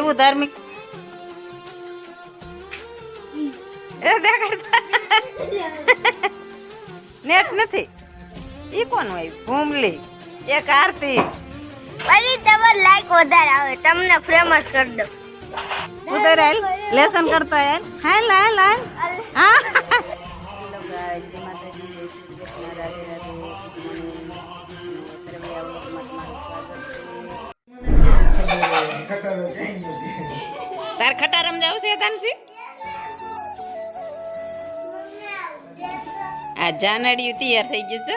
આવ્યું ધાર્મિક એ દેખાડતા નેટ નથી ઈ કોનું આવ્યું ભૂમલી એક આરતી પછી તમારે લાઈક વધારે આવે તમને ફેમસ કરી દઉં ઉધર હાલ લેસન કરતા હાલ હાલ હાલ હાલ હા હેલો ગાઈસ જય માતાજી જય શ્રી કૃષ્ણ રાધે રાધે તાર ખટા રમજાવ છે તાનસી? આ જાનડિયું તૈયાર થઈ ગયું છે.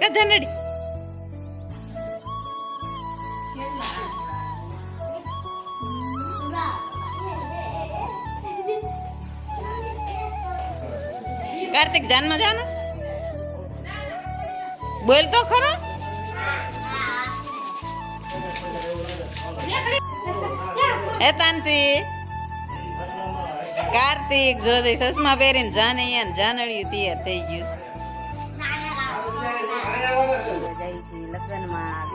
કે જાનડી? કાર્તિક, જાનમાં જાનસ બોલ તો ખરો. એ તાનસી કાર્તિક, જોજે સસમા પહેરીને જાને અહીંયા જાનડિયું તૈયાર થઈ ગયું લગ્નમાં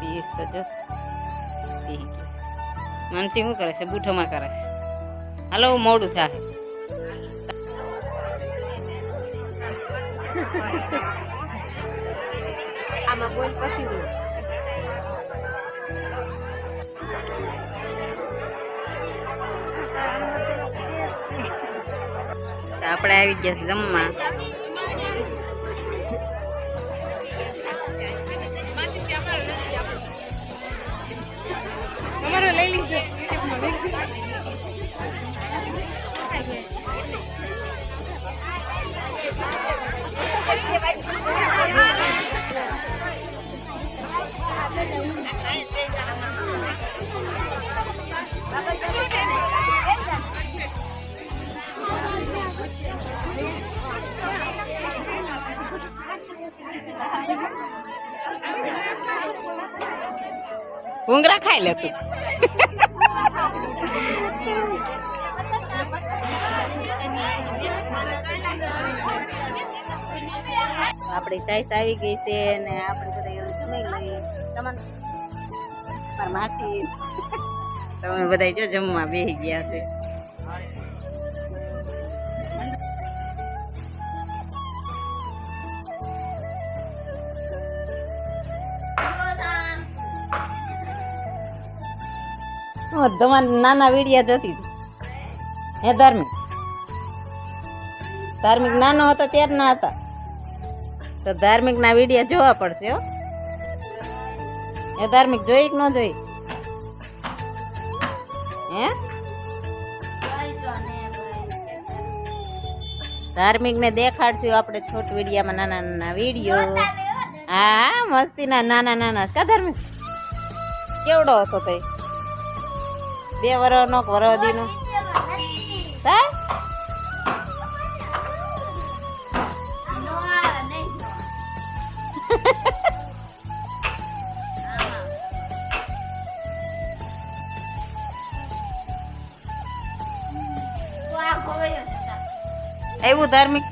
પીસ તો જો માનસી શું કરે છે? બૂઠોમાં કરે છે. હાલો, મોડું થાય. આમાં બોલ પછી તો આપણે આવી ગયા છે જમવા. તમારો લઈ લીજો ભૂંગળા ખાઈ લે તું. આપણી સાઈસ આવી ગઈ છે ને આપણે બધા જમી લઈએ. તમને માસી તમે બધા જો જમવા બેસી ગયા છે. હું તમારા નાના વીડિયા જતી હે, ધાર્મિક? ધાર્મિક નાનો હતો ત્યારે ના હતા. તો ધાર્મિક ના વિડિયા જોવા પડશે, હો. એ ધાર્મિક, જોઈ કે ન જોઈ? હે? ધાર્મિક ને દેખાડશું આપણે છોટ વિડિયામાં નાના નાના વિડિયો. હા મસ્તીના નાના નાના. કા ધાર્મિક? કેવડો હતો તે બે વરનો વર દીનો હા? એવું ધાર્મિક.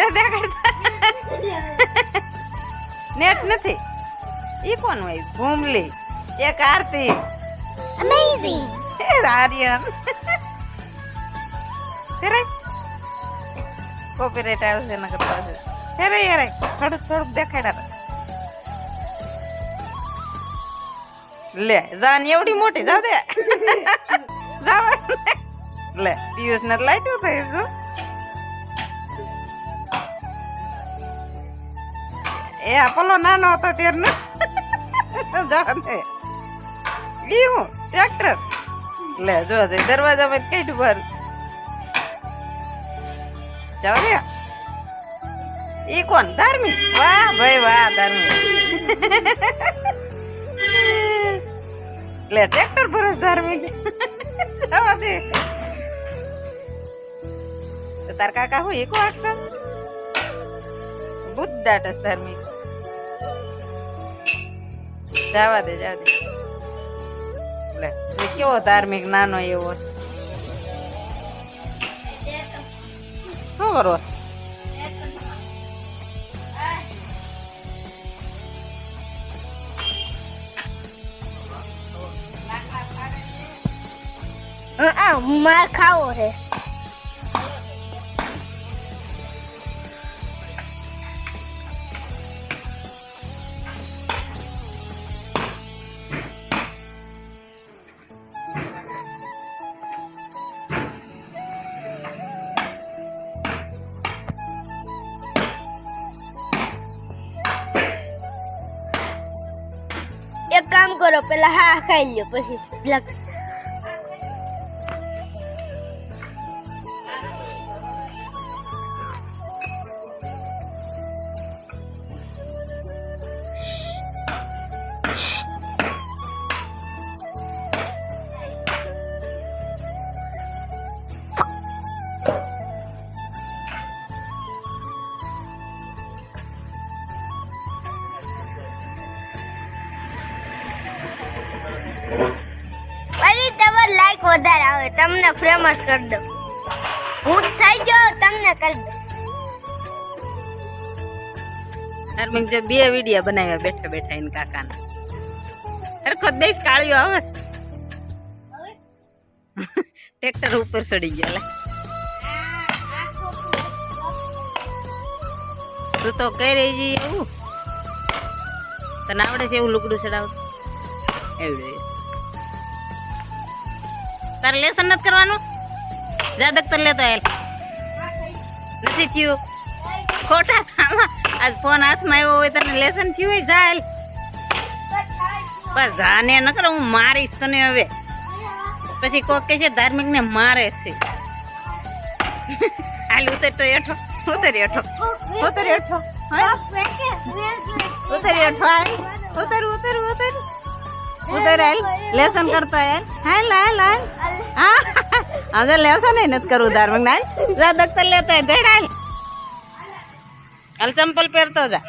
નેટ નથી. ઈ કોનું આવ્યું ભૂમલી. એક કાર્તિક. અમેઝિંગ એ આર્યન. હેરે કોપીરાઈટ આવશે એના કરતા છે હેરે હેરે થોડુંક થોડુંક દેખાડ્યા લે જાન એવડી મોટી જાવ દે. જાવ. લે પિયુષ ને લાઈટો થઈ જો. એ આપલો નાનો હતો ત્યારનો જાવ દે. ઈ હું, ટ્રેક્ટર. લે, જો દે દરવાજામાં કઈ ભર જાવ દે ઈ કોણ, ધાર્મિક? વાહ, ભાઈ, વાહ, ધાર્મિક. લે, ટ્રેક્ટર જ ધાર્મિક. જવા દે. તાર કાકા હું એકો આખતા બુદ્ધ ડાટસ ધાર્મિક. જવા દે જવા દે. એટલે કેવો ધાર્મિક નાનો એવો શું કરો માર ખાવો હે કરો પેલા હા ખાઈ લ્યો પછી વધારે આવે, તમને ફેમસ કરી દો હું થઈ ગયો, તમને કરી દો ધાર્મિક જો બે વીડિયો બનાવ્યા બેઠા બેઠા એન કાકાના. હરખત બેસ કાળ્યો આવે. ટ્રેક્ટર ઉપર ચડી ગયા તું તો કઈ રહી જઈ એવું. તને આવડે છે એવું લુકડું ચડાવ એવડું. તારે લેસન નથી કરવાનું? જા દખ્તર લેતો એલ નથી થયું. ખોટા થામાં આજ ફોન હાથમાં આવ્યો હોય તને લેસન થયું હોય જા બસ જાને ન કરો હું મારીશ તને હવે. પછી કોક કહે છે ધાર્મિક ને મારે છે. હાલ ઉતર તો એઠો ઉતર હેઠો. ઉતર હેઠો. હા? ઉતર હેઠો ઉતર ઉતર ઉતર ઉતર હાલ લેસન કરતો હાલ હાલ હાલ હાલ હા હવે લેસન નથી કરવું ધાર્મિક ના જા દખ્તર લેતો હોય ધડ હાલ હાલ ચંપલ પહેરતો જા